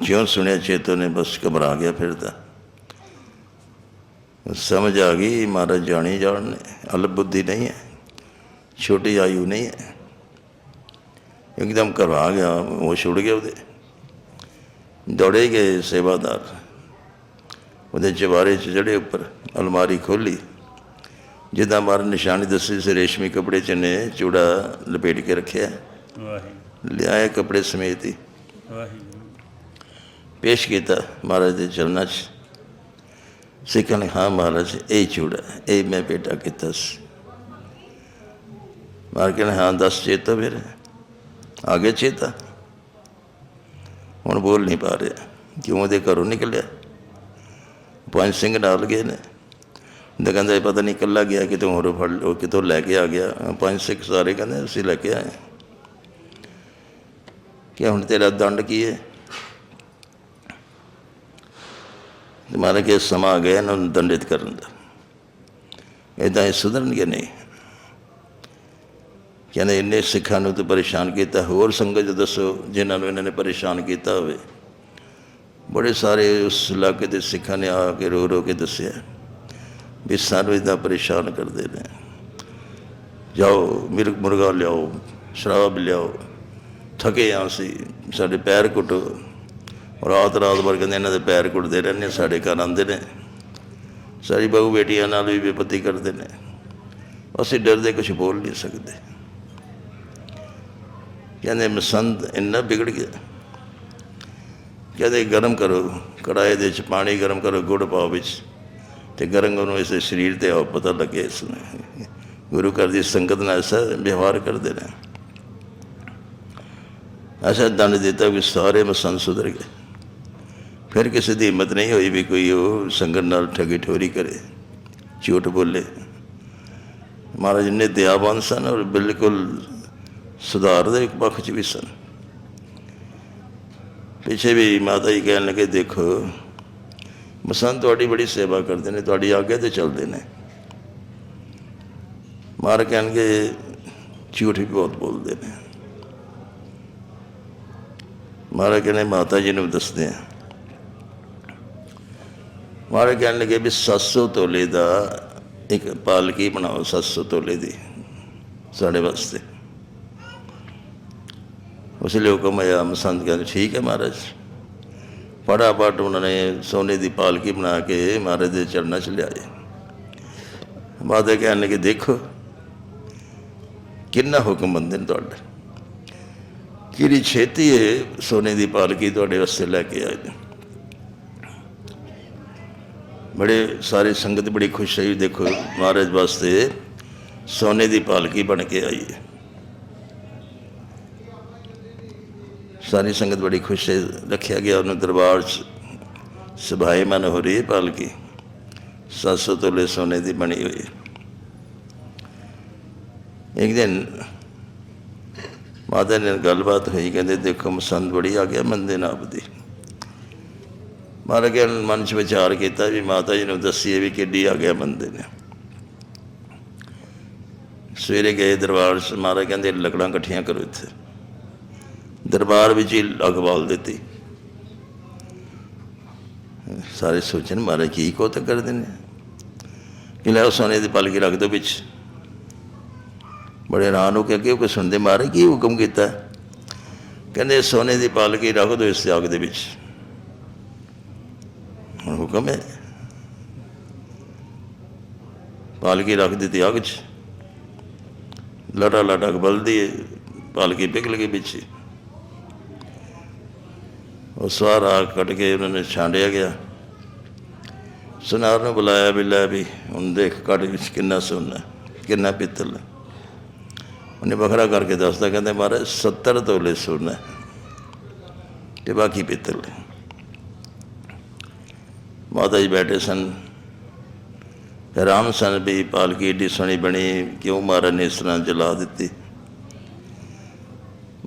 ਜਿਉਂ ਸੁਣਿਆ ਚੇਤੋ ਨੇ, ਬਸ ਘਬਰਾ ਗਿਆ ਫਿਰ ਤਾਂ ਸਮਝ ਆ ਗਈ, ਮਹਾਰਾਜ ਜਾਣੀ ਜਾਣ ਨੇ ਅਲਪਬੁੱਧੀ ਨਹੀਂ ਹੈ, ਛੋਟੀ ਆਯੂ ਨਹੀਂ ਹੈ। ਇੱਕਦਮ ਘਬਰਾ ਗਿਆ ਉਹ ਛੁੱਟ ਗਿਆ ਉਹਦੇ। ਦੌੜੇ ਗਏ ਸੇਵਾਦਾਰ। ਉਹਦੇ ਚਵਾਰੇ 'ਚ ਜਿਹੜੇ ਉੱਪਰ ਅਲਮਾਰੀ ਖੋਲੀ ਜਿੱਦਾਂ ਮਾਰ ਨਿਸ਼ਾਨੀ ਦੱਸੀ ਸੀ ਰੇਸ਼ਮੀ ਕੱਪੜੇ 'ਚ ਨੇ ਚੂੜਾ ਲਪੇਟ ਕੇ ਰੱਖਿਆ। ਵਾਹਿਗੁਰੂ। ਲਿਆਏ ਕੱਪੜੇ ਸਮੇਤ ਹੀ। ਵਾਹਿਗੁਰੂ। ਪੇਸ਼ ਕੀਤਾ ਮਹਾਰਾਜ ਦੇ ਚਰਨਾਂ 'ਚ। ਸਿੱਖਾਂ ਨੇ ਹਾਂ ਮਹਾਰਾਜ ਇਹ ਚੂੜਾ ਇਹ ਮੈਂ ਬੇਟਾ ਕੀਤਾ ਸੀ। ਮਹਾਰਾਜ ਕਹਿੰਦੇ ਹਾਂ ਦੱਸ ਚੇਤਾ ਫਿਰ। ਆਗੇ ਚੇਤਾ। ਹੁਣ ਬੋਲ ਨਹੀਂ ਪਾ ਰਿਹਾ। ਕਿਉਂ ਉਹਦੇ ਘਰੋਂ ਨਿਕਲਿਆ? ਪੰਜ ਸਿੰਘ ਨਾਲ ਗਏ ਨੇ। ਤੇ ਕਹਿੰਦਾ, ਇਹ ਪਤਾ ਨਹੀਂ ਇਕੱਲਾ ਗਿਆ ਕਿਤੋਂ ਹੋਰ ਫੜ ਲੋ ਕਿਤੋਂ ਲੈ ਕੇ ਆ ਗਿਆ। ਪੰਜ ਸਿੱਖ ਸਾਰੇ ਕਹਿੰਦੇ, ਅਸੀਂ ਲੈ ਕੇ ਆਏ ਕਿ ਹੁਣ ਤੇਰਾ ਦੰਡ ਕੀ ਹੈ? ਤੇ ਮਾਰਾ ਕਿ ਸਮਾਂ ਆ ਗਿਆ, ਇਹਨਾਂ ਨੂੰ ਦੰਡਿਤ ਕਰਨ ਦਾ। ਇਦਾਂ ਇਹ ਸੁਧਰਨਗੇ ਨਹੀਂ। ਕਹਿੰਦੇ ਇੰਨੇ ਸਿੱਖਾਂ ਨੂੰ ਤਾਂ ਪਰੇਸ਼ਾਨ ਕੀਤਾ। ਹੋਰ ਸੰਗਤ ਦੱਸੋ, ਜਿਨ੍ਹਾਂ ਨੂੰ ਇਹਨਾਂ ਨੇ ਪਰੇਸ਼ਾਨ ਕੀਤਾ ਹੋਵੇ। ਬੜੇ ਸਾਰੇ ਉਸ ਇਲਾਕੇ ਦੇ ਸਿੱਖਾਂ ਨੇ ਆ ਕੇ ਰੋ ਰੋ ਕੇ ਦੱਸਿਆ ਵੀ ਸਾਨੂੰ ਇਦਾਂ ਪਰੇਸ਼ਾਨ ਕਰਦੇ ਨੇ। ਜਾਓ, ਮਿਰਗ ਮੁਰਗਾ ਲਿਆਓ, ਸ਼ਰਾਬ ਲਿਆਓ, ਥਕੇ ਹਾਂ ਅਸੀਂ, ਸਾਡੇ ਪੈਰ ਕੁੱਟੋ ਰਾਤ ਰਾਤ ਭਰ ਕਹਿੰਦੇ ਇਹਨਾਂ ਦੇ ਪੈਰ ਕੁੱਟਦੇ ਰਹਿੰਦੇ, ਸਾਡੇ ਘਰ ਆਉਂਦੇ ਨੇ। ਸਾਰੀ ਬਹੂ ਬੇਟੀਆਂ ਨਾਲ ਵੀ ਬੇਪਤੀ ਕਰਦੇ ਨੇ। ਅਸੀਂ ਡਰਦੇ ਕੁਝ ਬੋਲ ਨਹੀਂ ਸਕਦੇ। ਕਹਿੰਦੇ ਮਸੰਦ ਇੰਨਾ ਵਿਗੜ ਗਿਆ। ਕਹਿੰਦੇ ਗਰਮ ਕਰੋ ਕੜਾਏ ਦੇ ਵਿੱਚ ਪਾਣੀ ਗਰਮ ਕਰੋ, ਗੁੜ ਪਾਓ ਵਿੱਚ ਤੇ ਗਰਮ ਉਹਨੂੰ ਇਸ ਸਰੀਰ ਤੇ ਆਓ, ਪਤਾ ਲੱਗੇ ਇਸ ਨੂੰ। ਗੁਰੂ ਘਰ ਦੀ ਸੰਗਤ ਨਾਲ ਐਸਾ ਵਿਵਹਾਰ ਕਰਦੇ ਨੇ। ਐਸਾ ਦੰਡ ਦਿੱਤਾ ਵੀ ਸਾਰੇ ਮਸੰਦ ਸੁਧਰ ਗਏ। ਫਿਰ ਕਿਸੇ ਦੀ ਹਿੰਮਤ ਨਹੀਂ ਹੋਈ ਵੀ ਕੋਈ ਉਹ ਸੰਗਤ ਨਾਲ ਠਗੀ ਠੋਰੀ ਕਰੇ, ਝੂਠ ਬੋਲੇ। ਮਹਾਰਾਜ ਨੇ ਦਇਆਵਾਨ ਸਨ ਔਰ ਬਿਲਕੁਲ ਸੁਧਾਰ ਦੇ ਇੱਕ ਪੱਖ 'ਚ ਵੀ ਸਨ। ਪਿੱਛੇ ਵੀ ਮਾਤਾ ਜੀ ਕਹਿਣ ਲੱਗੇ, ਦੇਖੋ ਮਸੰਦ ਤੁਹਾਡੀ ਬੜੀ ਸੇਵਾ ਕਰਦੇ ਨੇ, ਤੁਹਾਡੀ ਆਗੇ ਤੇ ਚੱਲਦੇ ਨੇ। ਮਾਰ ਕਹਿਣਗੇ, ਝੂਠ ਵੀ ਬਹੁਤ ਬੋਲਦੇ ਨੇ। ਮਾਰਾ ਕਹਿੰਦੇ, ਮਾਤਾ ਜੀ ਨੂੰ ਦੱਸਦੇ ਆ ਮਾਰੇ ਕਹਿਣ ਲੱਗੇ ਵੀ 700 ਤੋਲੇ ਦਾ ਇੱਕ ਪਾਲਕੀ ਬਣਾਓ 700 ਤੋਲੇ ਦੀ, ਸਾਡੇ ਵਾਸਤੇ। ਉਸ ਲਈ ਹੁਕਮ ਆਇਆ ਮਸੰਦ ਕਹਿੰਦੇ ਠੀਕ ਹੈ ਮਹਾਰਾਜ ਫਟਾਫਟ ਉਹਨਾਂ ਨੇ ਸੋਨੇ ਦੀ ਪਾਲਕੀ ਬਣਾ ਕੇ ਮਹਾਰਾਜ ਦੇ ਚਰਨਾਂ 'ਚ ਲਿਆਏ ਮਾਤਾ ਕਹਿਣ ਲੱਗੇ ਦੇਖੋ ਕਿੰਨਾ ਹੁਕਮ ਬੰਦੇ ਨੇ ਤੁਹਾਡਾ ਕਿਹੜੀ ਛੇਤੀ ਹੈ ਸੋਨੇ ਦੀ ਪਾਲਕੀ ਤੁਹਾਡੇ ਵਾਸਤੇ ਲੈ ਕੇ ਆਏ ਨੇ ਬੜੇ ਸਾਰੇ ਸੰਗਤ ਬੜੀ ਖੁਸ਼ ਹੋਈ ਦੇਖੋ ਮਹਾਰਾਜ ਵਾਸਤੇ ਸੋਨੇ ਦੀ ਪਾਲਕੀ ਬਣ ਕੇ ਆਈ ਹੈ ਸਾਰੀ ਸੰਗਤ ਬੜੀ ਖੁਸ਼ ਹੈ, ਰੱਖਿਆ ਗਿਆ ਉਹਨੂੰ ਦਰਬਾਰ 'ਚ। ਸਭਾਏ ਮਨ ਹੋ ਰਹੀ ਹੈ ਪਾਲਕੀ। 700 ਤੋਲੇ ਸੋਨੇ ਦੀ ਬਣੀ ਹੋਈ ਇੱਕ ਦਿਨ ਮਾਤਾ ਨਾਲ ਗੱਲਬਾਤ ਹੋਈ, ਕਹਿੰਦੇ ਦੇਖੋ ਮਸੰਦ ਬੜੀ ਆ ਗਿਆ ਮੰਦੇ ਨਾਪ ਦੀ। ਮਹਾਰਾਜ ਨੇ ਮਨ ਚ ਵਿਚਾਰ ਕੀਤਾ ਵੀ ਮਾਤਾ ਜੀ ਨੂੰ ਦੱਸੀਏ ਵੀ ਕਿੱਡੀ ਆ ਗਿਆ ਬੰਦੇ ਨੇ। ਸਵੇਰੇ ਗਏ ਦਰਬਾਰ ਚ ਮਹਾਰਾਜ ਕਹਿੰਦੇ ਲੱਕੜਾਂ ਇਕੱਠੀਆਂ ਕਰੋ ਇੱਥੇ। ਦਰਬਾਰ ਵਿੱਚ ਹੀ ਅੱਗ ਬਾਲ ਦਿੱਤੀ। ਸਾਰੇ ਸੋਚਣ, ਮਹਾਰਾਜ, ਕੀ ਕੋ ਤਾਂ ਕਰਦੇ ਨੇ ਕਿ ਲੈ ਉਹ ਸੋਨੇ ਦੀ ਪਲਕੀ ਰੱਖ ਦੋ ਵਿੱਚ। ਬੜੇ ਹੈਰਾਨ ਹੋ ਕੇ ਅੱਗੇ ਕੋਈ ਸੁਣਦੇ ਮਾਰੇ ਕੀ ਹੁਕਮ ਕੀਤਾ? ਕਹਿੰਦੇ, ਸੋਨੇ ਦੀ ਪਾਲਕੀ ਰੱਖ ਦੋ ਇਸ ਅੱਗ ਦੇ ਵਿੱਚ। ਹੁਣ ਹੁਕਮ ਹੈ। ਪਾਲਕੀ ਰੱਖ ਦਿੱਤੀ ਅੱਗ 'ਚ। ਲੜਾ ਲੜਾ ਬਲਦੀ ਹੈ ਪਾਲਕੀ ਪਿਘਲ ਗਈ ਵਿੱਚ। ਉਹ ਸਾਰਾ ਕੱਢ ਕੇ ਉਹਨਾਂ ਨੇ ਛਾਂਡਿਆ ਗਿਆ। ਸੁਨਾਰ ਨੂੰ ਬੁਲਾਇਆ ਵੀ ਲੈ ਵੀ ਹੁਣ ਦੇਖ ਕੱਢ ਵਿੱਚ ਕਿੰਨਾ ਸੋਨਾ ਕਿੰਨਾ ਪਿੱਤਲ ਉਹਨੇ ਵੱਖਰਾ ਕਰਕੇ ਦੱਸਦਾ, ਕਹਿੰਦੇ ਮਹਾਰਾਜ 70 ਤੋਲੇ ਸੋਨਾ ਹੈ ਤੇ ਬਾਕੀ ਪਿੱਤਲ ਮਾਤਾ ਜੀ ਬੈਠੇ ਸਨ। ਰਾਮ ਸਨ ਵੀ ਪਾਲਕੀ ਏਡੀ ਸੋਹਣੀ ਬਣੀ, ਕਿਉਂ ਮਹਾਰਾਜ ਨੇ ਇਸ ਤਰ੍ਹਾਂ ਜਲਾ ਦਿੱਤੀ?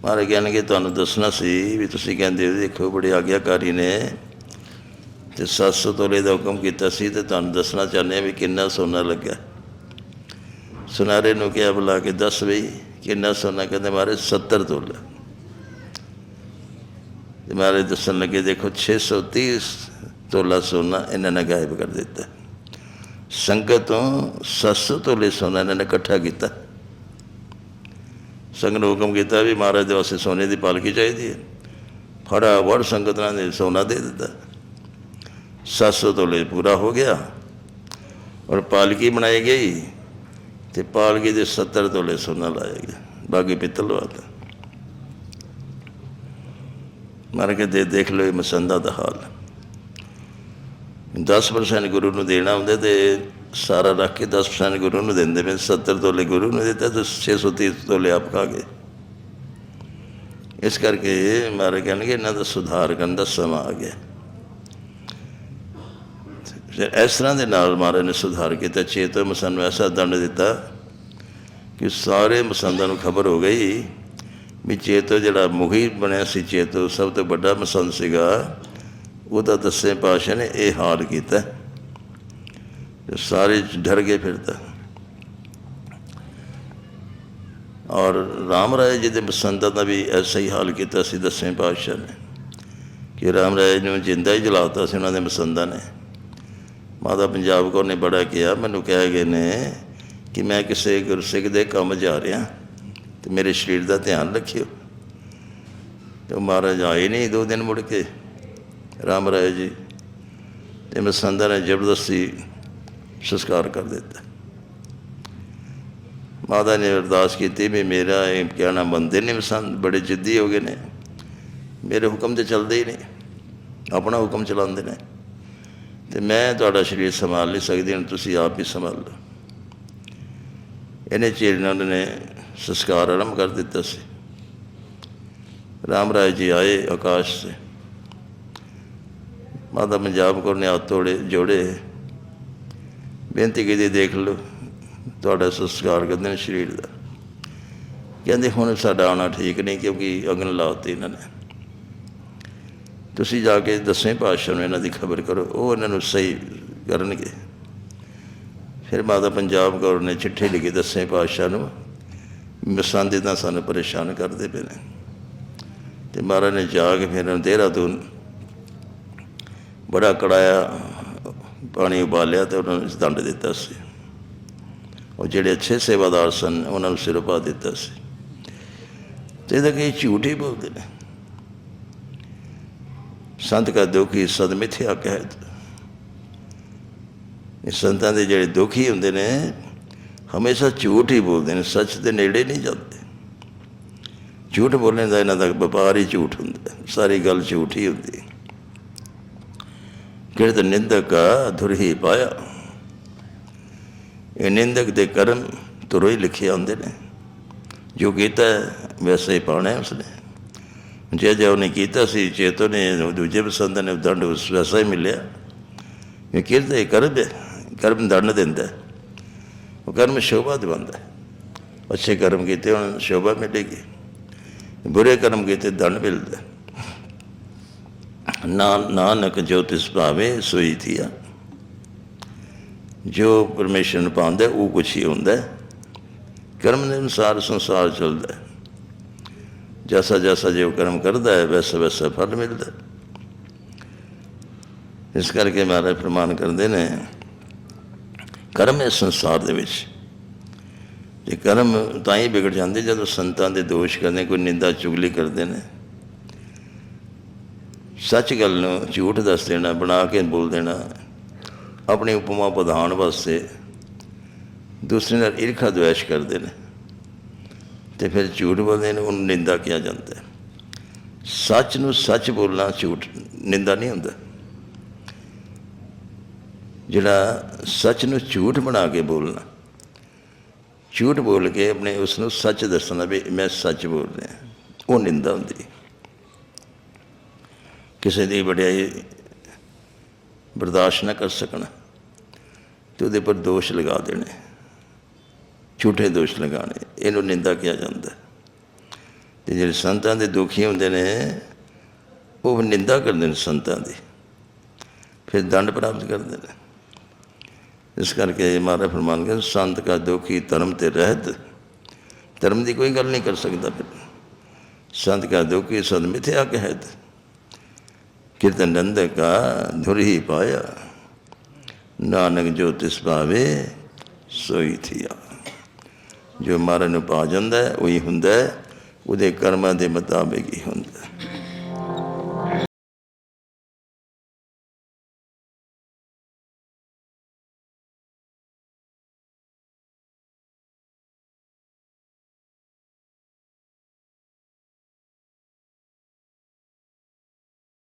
ਮਹਾਰਾਜ ਕਹਿਣਗੇ, ਤੁਹਾਨੂੰ ਦੱਸਣਾ ਸੀ ਵੀ ਤੁਸੀਂ ਕਹਿੰਦੇ ਹੋ, ਦੇਖੋ ਬੜੇ ਆਗਿਆਕਾਰੀ ਨੇ ਤੇ 700 ਤੋਲੇ ਦਾ ਹੁਕਮ ਕੀਤਾ ਸੀ ਤੇ ਤੁਹਾਨੂੰ ਦੱਸਣਾ ਚਾਹੁੰਦੇ ਆ ਵੀ ਕਿੰਨਾ ਸੋਨਾ ਲੱਗਾ। ਸੁਨਾਰੇ ਨੂੰ ਕਿਹਾ ਬੁਲਾ ਕੇ ਦੱਸ ਬਈ, ਕਿੰਨਾ ਸੋਨਾ? ਕਹਿੰਦੇ ਮਾਰੇ 70 ਤੋਲਾ। ਤੇ ਮਾਰੇ ਦੱਸਣ ਲੱਗੇ, ਦੇਖੋ 630 ਤੋਲਾ ਸੋਨਾ ਇਹਨਾਂ ਨੇ ਗਾਇਬ ਕਰ ਦਿੱਤਾ। ਸੰਗਤ ਤੋਂ 700 ਤੋਲੇ ਸੋਨਾ ਇਹਨਾਂ ਨੇ ਇਕੱਠਾ ਕੀਤਾ। ਸੰਗਤ ਨੂੰ ਹੁਕਮ ਕੀਤਾ ਵੀ ਮਹਾਰਾਜ ਦੇ ਵਾਸਤੇ ਸੋਨੇ ਦੀ ਪਾਲਕੀ ਚਾਹੀਦੀ ਹੈ। ਫੜਾ, ਵੜ ਸੰਗਤ ਨੇ ਸੋਨਾ ਦੇ ਦਿੱਤਾ। 700 ਤੋਲੇ ਪੂਰਾ ਹੋ ਗਿਆ ਔਰ ਪਾਲਕੀ ਬਣਾਈ ਗਈ ਤੇ ਪਾਲਕੀ ਦੇ 70 ਤੋਲੇ ਸੋਨਾ ਲਾਇਆ ਗਿਆ। ਬਾਕੀ ਪਿੱਤਲ ਵਾਤਾ ਮਰ ਕੇ ਦੇ ਦੇਖ ਲਓ ਇਹ ਮਸੰਦਾ ਦਾ ਹਾਲ। 10% ਗੁਰੂ ਨੂੰ ਦੇਣਾ ਹੁੰਦੇ ਤੇ ਸਾਰਾ ਰੱਖ ਕੇ 10% ਗੁਰੂ ਨੂੰ ਦਿੰਦੇ ਮੈਂ 70 ਤੋਲੇ ਗੁਰੂ ਨੂੰ ਦਿੱਤਾ ਤੇ 630 ਤੋਲੇ ਆਪ ਖਾ ਗਏ। ਇਸ ਕਰਕੇ ਮਾਰੇ ਕਹਿਣਗੇ, ਇਹਨਾਂ ਦਾ ਸੁਧਾਰ ਕਰਨ ਦਾ ਸਮਾਂ ਆ ਗਿਆ। ਫਿਰ ਇਸ ਤਰ੍ਹਾਂ ਦੇ ਨਾਲ ਮਹਾਰਾਜ ਨੇ ਸੁਧਾਰ ਕੀਤਾ। ਚੇਤੋ ਮਸੰਦ ਨੂੰ ਐਸਾ ਦੰਡ ਦਿੱਤਾ ਕਿ ਸਾਰੇ ਮਸੰਦਾਂ ਨੂੰ ਖਬਰ ਹੋ ਗਈ ਵੀ ਚੇਤੋ ਜਿਹੜਾ ਮੁਖੀ ਬਣਿਆ ਸੀ, ਚੇਤੋ ਸਭ ਤੋਂ ਵੱਡਾ ਮਸੰਦ ਸੀਗਾ ਉਹਦਾ ਦਸੇ ਪਾਸ਼ਾ ਨੇ ਇਹ ਹਾਲ ਕੀਤਾ। ਸਾਰੇ ਡਰ ਗਏ ਫਿਰ ਤਾਂ। ਔਰ ਰਾਮ ਰਾਏ ਜੀ ਦੇ ਮਸੰਦਾਂ ਦਾ ਵੀ ਐਸਾ ਹੀ ਹਾਲ ਕੀਤਾ ਸੀ ਦਸਵੇਂ ਪਾਤਸ਼ਾਹ ਨੇ। ਕਿ ਰਾਮ ਰਾਏ ਨੂੰ ਜਿੰਦਾ ਹੀ ਜਲਾਤਾ ਸੀ ਉਹਨਾਂ ਦੇ ਮਸੰਦਾਂ ਨੇ। ਮਾਤਾ ਪੰਜਾਬ ਕੌਰ ਨੇ ਬੜਾ ਕਿਹਾ, ਮੈਨੂੰ ਕਹਿ ਗਏ ਨੇ ਕਿ ਮੈਂ ਕਿਸੇ ਗੁਰਸਿੱਖ ਦੇ ਕੰਮ ਜਾ ਰਿਹਾ, ਤੇ ਮੇਰੇ ਸਰੀਰ ਦਾ ਧਿਆਨ ਰੱਖਿਓ। ਤੇ ਉਹ ਮਹਾਰਾਜ ਆਏ ਨਹੀਂ ਦੋ ਦਿਨ ਮੁੜ ਕੇ। ਰਾਮ ਰਾਏ ਜੀ ਤੇ ਮਸੰਦਾਂ ਨੇ ਜ਼ਬਰਦਸਤੀ ਸੰਸਕਾਰ ਕਰ ਦਿੱਤਾ। ਮਾਤਾ ਨੇ ਅਰਦਾਸ ਕੀਤੀ ਵੀ ਮੇਰਾ ਇਹ ਕਹਿਣਾ ਮੰਨਦੇ ਨਹੀਂ ਮਸੰਦ ਬੜੇ ਜਿੱਦੀ ਹੋ ਗਏ ਨੇ। ਮੇਰੇ ਹੁਕਮ ਤੇ ਚੱਲਦੇ ਹੀ ਨਹੀਂ ਆਪਣਾ ਹੁਕਮ ਚਲਾਉਂਦੇ ਨੇ। ਤੇ ਮੈਂ ਤੁਹਾਡਾ ਸਰੀਰ ਸੰਭਾਲ ਨਹੀਂ ਸਕਦੀ, ਹੁਣ ਤੁਸੀਂ ਆਪ ਹੀ ਸੰਭਾਲ ਲਓ। ਇਹਨੇ ਚਿਰ ਨਾਲ ਨੇ ਸੰਸਕਾਰ ਆਰੰਭ ਕਰ ਦਿੱਤਾ ਸੀ। ਰਾਮ ਰਾਏ ਜੀ ਆਏ ਆਕਾਸ਼ ਸੇ ਮਾਤਾ ਪੰਜਾਬ ਕੌਰ ਨੇ ਹੱਥ ਤੋੜੇ, ਜੋੜੇ। ਬੇਨਤੀ ਕੀਤੀ, ਦੇਖ ਲਓ, ਤੁਹਾਡਾ ਸੰਸਕਾਰ ਕਰਦੇ ਨੇ ਸਰੀਰ ਦਾ। ਕਹਿੰਦੇ, ਹੁਣ ਸਾਡਾ ਆਉਣਾ ਠੀਕ ਨਹੀਂ, ਕਿਉਂਕਿ ਅਗਨ ਲਾਤੀ ਇਹਨਾਂ ਨੇ। ਤੁਸੀਂ ਜਾ ਕੇ ਦਸਵੇਂ ਪਾਤਸ਼ਾਹ ਨੂੰ ਇਹਨਾਂ ਦੀ ਖਬਰ ਕਰੋ, ਉਹ ਇਹਨਾਂ ਨੂੰ ਸਹੀ ਕਰਨਗੇ। ਫਿਰ ਮਾਤਾ ਪੰਜਾਬ ਕੌਰ ਨੇ ਚਿੱਠੀ ਲਿਖੀ ਦਸਵੇਂ ਪਾਤਸ਼ਾਹ ਨੂੰ। ਮਸੰਦ ਤਾਂ ਸਾਨੂੰ ਪਰੇਸ਼ਾਨ ਕਰਦੇ ਪਏ ਨੇ। ਤੇ ਮਹਾਰਾਜ ਨੇ ਜਾ ਕੇ ਫਿਰ ਦੇਹਰਾਦੂਨ ਬੜਾ ਕੜਾਇਆ, ਪਾਣੀ ਉਬਾਲਿਆ ਤੇ ਉਹਨਾਂ ਨੂੰ ਦੰਡ ਦਿੱਤਾ ਸੀ। ਉਹ ਜਿਹੜੇ ਅੱਛੇ ਸੇਵਾਦਾਰ ਸਨ, ਉਹਨਾਂ ਨੂੰ ਸਿਰ ਪਾ ਦਿੱਤਾ ਸੀ। ਤੇ ਇਹਦਾ ਕਿ ਝੂਠ ਹੀ ਬੋਲਦੇ ਨੇ? ਸੰਤ ਕਾ ਦੁਖੀ ਸਦ ਮਿਥਿਆ ਕਹਿਤ। ਇਹ ਸੰਤਾਂ ਦੇ ਜਿਹੜੇ ਦੁਖੀ ਹੁੰਦੇ ਨੇ, ਹਮੇਸ਼ਾ ਝੂਠ ਹੀ ਬੋਲਦੇ ਨੇ, ਸੱਚ ਦੇ ਨੇੜੇ ਨਹੀਂ ਜਾਂਦੇ। ਝੂਠ ਬੋਲਣ ਦਾ ਇਹਨਾਂ ਦਾ ਵਪਾਰ ਹੀ ਝੂਠ ਹੁੰਦਾ, ਸਾਰੀ ਗੱਲ ਝੂਠ ਹੀ ਹੁੰਦੀ। ਕਿਰਤ ਨਿੰਦਕ ਅਧੁਰ ਪਾਇਆ ਇਹ ਨਿੰਦਕ ਦੇ ਕਰਮ ਤੁਰੋ ਹੀ ਲਿਖੇ ਹੁੰਦੇ ਨੇ ਜੋ ਕੀਤਾ ਵੈਸੇ ਹੀ ਪਾਉਣਾ ਉਸਨੇ ਜੇ ਜੇ ਉਹਨੇ ਕੀਤਾ ਸੀ ਚੇਤੋ ਨੇ ਦੂਜੇ ਬਸੰਦ ਨੇ ਦੰਡ ਉਸ ਵੈਸਾ ਹੀ ਮਿਲਿਆ ਇਹ ਕਿਰਤ ਇਹ ਕਰਮ ਹੈ ਕਰਮ ਦੰਡ ਦਿੰਦਾ ਉਹ ਕਰਮ ਸ਼ੋਭਾ ਦਿਵਾਉਂਦਾ ਅੱਛੇ ਕਰਮ ਕੀਤੇ ਉਹਨਾਂ ਸ਼ੋਭਾ ਮਿਲੇਗੀ ਬੁਰੇ ਕਰਮ ਕੀਤੇ ਦੰਡ ਮਿਲਦਾ ਨਾ ਨਾਨਕ ਜੋ ਤਿਸ ਭਾਵੇ ਸੋਈ ਥੀਆ ਜੋ ਪਰਮੇਸ਼ਰ ਨੂੰ ਪਾਉਂਦਾ, ਉਹ ਕੁਛ ਹੀ ਹੁੰਦਾ ਕਰਮ ਦੇ ਅਨੁਸਾਰ ਸੰਸਾਰ ਚੱਲਦਾ ਹੈ। ਜੈਸਾ ਜੈਸਾ ਜੋ ਕਰਮ ਕਰਦਾ ਹੈ, ਵੈਸਾ ਵੈਸਾ ਫਲ ਮਿਲਦਾ ਇਸ ਕਰਕੇ ਮਹਾਰਾਜ ਪ੍ਰਮਾਨ ਕਰਦੇ ਨੇ, ਕਰਮ ਇਸ ਸੰਸਾਰ ਦੇ ਵਿੱਚ। ਇਹ ਕਰਮ ਤਾਂ ਹੀ ਵਿਗੜ ਜਾਂਦੇ, ਜਦੋਂ ਸੰਤਾਂ ਦੇ ਦੋਸ਼ ਕਰਦੇ ਕੋਈ ਨਿੰਦਾ, ਚੁਗਲੀ ਕਰਦੇ ਨੇ। ਸੱਚ ਗੱਲ ਨੂੰ ਝੂਠ ਦੱਸ ਦੇਣਾ, ਬਣਾ ਕੇ ਬੋਲ ਦੇਣਾ, ਆਪਣੀ ਉਪਮਾ ਵਧਾਉਣ ਵਾਸਤੇ ਦੂਸਰੇ ਨਾਲ ਈਰਖਾ ਦੁਆਸ਼ ਕਰਦੇ ਨੇ। ਤੇ ਫਿਰ ਝੂਠ ਬੋਲਦੇ ਨੇ, ਉਹਨੂੰ ਨਿੰਦਾ ਕਿਹਾ ਜਾਂਦਾ ਹੈ। ਸੱਚ ਨੂੰ ਸੱਚ ਬੋਲਣਾ ਝੂਠ, ਨਿੰਦਾ ਨਹੀਂ ਹੁੰਦਾ। ਜਿਹੜਾ ਸੱਚ ਨੂੰ ਝੂਠ ਬਣਾ ਕੇ ਬੋਲਣਾ, ਝੂਠ ਬੋਲ ਕੇ ਆਪਣੇ ਉਸ ਨੂੰ ਸੱਚ ਦੱਸਣਾ ਵੀ ਮੈਂ ਸੱਚ ਬੋਲ ਰਿਹਾ, ਉਹ ਨਿੰਦਾ ਹੁੰਦੀ ਕਿਸੇ ਦੀ ਵਡਿਆਈ ਬਰਦਾਸ਼ਤ ਨਾ ਕਰ ਸਕਣ ਤੇ ਉਹਦੇ ਪਰ ਦੋਸ਼ ਲਗਾ ਦੇਣੇ, ਝੂਠੇ ਦੋਸ਼ ਲਗਾਣੇ ਇਹਨੂੰ ਨਿੰਦਾ ਕਿਹਾ ਜਾਂਦਾ। ਹੈ। ਤੇ ਜਿਹੜੇ ਸੰਤਾਂ ਦੇ ਦੁਖੀ ਹੁੰਦੇ ਨੇ, ਉਹ ਨਿੰਦਾ ਕਰਦੇ ਨੇ ਸੰਤਾਂ ਦੀ, ਫਿਰ ਦੰਡ ਪ੍ਰਾਪਤ ਕਰਦੇ ਨੇ। ਇਸ ਕਰਕੇ ਮਹਾਰਾਜ ਫਰਮਾਨਗੇ ਸੰਤ ਕਾ ਦੁਖੀ ਧਰਮ ਤੇ ਰਹਿਤ, ਧਰਮ ਦੀ ਕੋਈ ਗੱਲ ਨਹੀਂ ਕਰ ਸਕਦਾ। ਫਿਰ ਸੰਤ ਕਾ ਦੁਖੀ ਸਦ ਮਿਥਿਆ ਕਹਿਤ। ਕੀਰਤਨ ਨੰਦ ਕਾ ਧੁਰ ਪਾਇਆ। ਨਾਨਕ ਜੋ ਤਿਸ ਪਾਵੇ ਸੋਈ ਥੀਆ। ਜੋ ਮਹਾਰਾਜ ਨੂੰ ਪਾ ਜਾਂਦਾ, ਉਹੀ ਹੁੰਦਾ ਉਹਦੇ ਕਰਮਾਂ ਦੇ ਮੁਤਾਬਿਕ ਹੀ ਹੁੰਦਾ